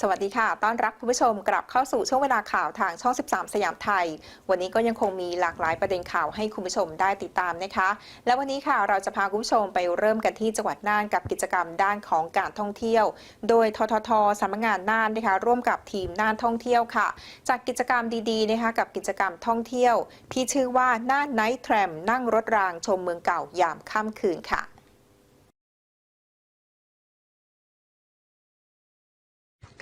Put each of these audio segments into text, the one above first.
สวัสดีค่ะ ต้อนรับคุณผู้ชมกลับเข้าสู่ช่วงเวลาข่าวทางช่อง 13 สยามไทย วันนี้ก็ยังคงมีหลากหลายประเด็นข่าวให้คุณผู้ชมได้ติดตามนะคะ และวันนี้ค่ะเราจะพาคุณผู้ชมไปเริ่มกันที่จังหวัดน่านกับกิจกรรมด้านของการท่องเที่ยว โดยทททสำนักงานน่านนะคะร่วมกับทีมน่านท่องเที่ยวค่ะจากกิจกรรมดีๆนะคะกับกิจกรรมท่องเที่ยว ที่ชื่อว่าน่านไนท์แทรมนั่งรถรางชมเมืองเก่ายามค่ำคืนค่ะ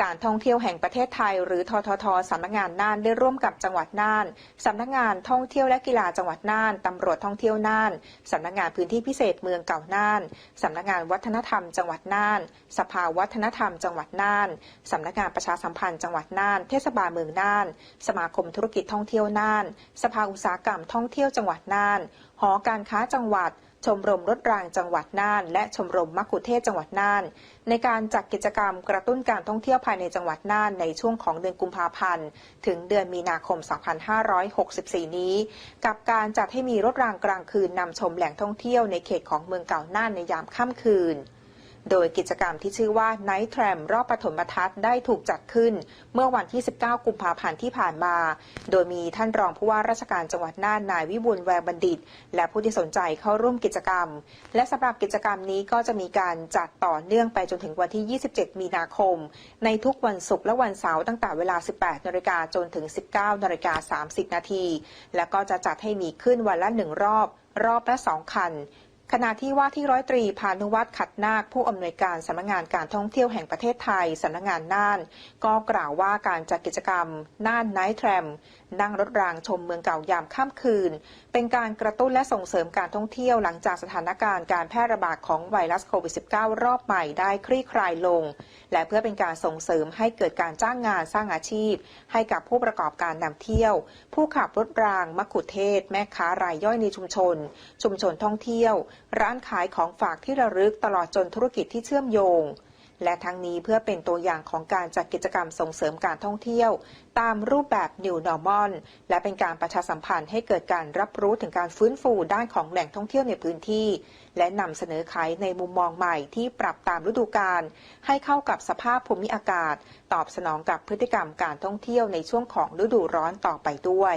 การท่องเที่ยวแห่งประเทศไทย หรือทททสำนักงานน่านได้ร่วมกับจังหวัดน่านสำนักงานท่องเที่ยวและกีฬาจังหวัดน่านตำรวจท่องเที่ยวน่านสำนักงานพื้นที่พิเศษเมืองเก่าน่านสำนักงานวัฒนธรรมจังหวัดน่าน สภาวัฒนธรรมจังหวัดน่านสำนักงานประชาสัมพันธ์จังหวัดน่าน เทศบาลเมืองน่าน สมาคมธุรกิจท่องเที่ยวน่าน สภาอุตสาหกรรมท่องเที่ยวจังหวัดน่าน หอการค้าจังหวัด ชมรมรถรางจังหวัดน่าน และชมรมมักคุเทศจังหวัดน่าน ในการจัดกิจกรรมกระตุ้นการท่องเที่ยวภายในจังหวัดน่านในช่วงของเดือนกุมภาพันธ์ ถึงเดือนมีนาคม 2564 นี้ กับการจัดให้มีรถรางกลางคืนนำชมแหล่งท่องเที่ยวในเขตของเมืองเก่าน่านในยามค่ำคืน โดยกิจกรรมที่ชื่อว่า Night Tram รอบปฐมทัศน์ได้ถูกจัดขึ้น เมื่อวันที่ 19 กุมภาพันธ์ที่ผ่านมา โดยมีท่านรองผู้ว่าราชการจังหวัดน่านนายวิบูลแวงบัณฑิต และผู้ที่สนใจเข้าร่วมกิจกรรม และสำหรับกิจกรรมนี้ก็จะมีการจัดต่อเนื่องไปจนถึงวันที่ 27 มีนาคม ในทุกวันศุกร์และวันเสาร์ตั้งแต่เวลา 18นาฬิกาจนถึง 19นาฬิกา30นาทีและก็จะจัดให้มีขึ้นวันละหนึ่งรอบ รอบละสองคัน ขณะที่ว่าที่ร้อยตรีพานุวัฒน์ขัดนาค ผู้อำนวยการสำนักงานการท่องเที่ยวแห่งประเทศไทยสำนักงานน่าน ก็กล่าวว่าการจัดกิจกรรม น่านไนท์แทรม นั่งรถรางชมเมืองเก่ายามค่ำคืน เป็นการกระตุ้นและส่งเสริมการท่องเที่ยวหลังจากสถานการณ์การแพร่ระบาดของไวรัสโควิด -19 รอบใหม่ได้คลี่คลายลง และเพื่อเป็นการส่งเสริมให้เกิดการจ้างงานสร้างอาชีพ ให้กับผู้ประกอบการนำเที่ยว ผู้ขับรถรางมักคุเทศ แม่ค้ารายย่อยในชุมชน ชุมชนท่องเที่ยวร้านขายของฝากที่ระลึกตลอดจนธุรกิจที่เชื่อมโยง และทั้งนี้เพื่อเป็นตัวอย่างของการจัดกิจกรรมส่งเสริมการท่องเที่ยว ตามรูปแบบ New Normal และเป็นการประชาสัมพันธ์ให้เกิดการรับรู้ถึงการฟื้นฟูด้านของแหล่งท่องเที่ยวในพื้นที่ และนำเสนอขายในมุมมองใหม่ที่ปรับตามฤดูกาลให้เข้ากับสภาพภูมิอากาศ ตอบสนองกับพฤติกรรมการท่องเที่ยวในช่วงของฤดูร้อนต่อไปด้วย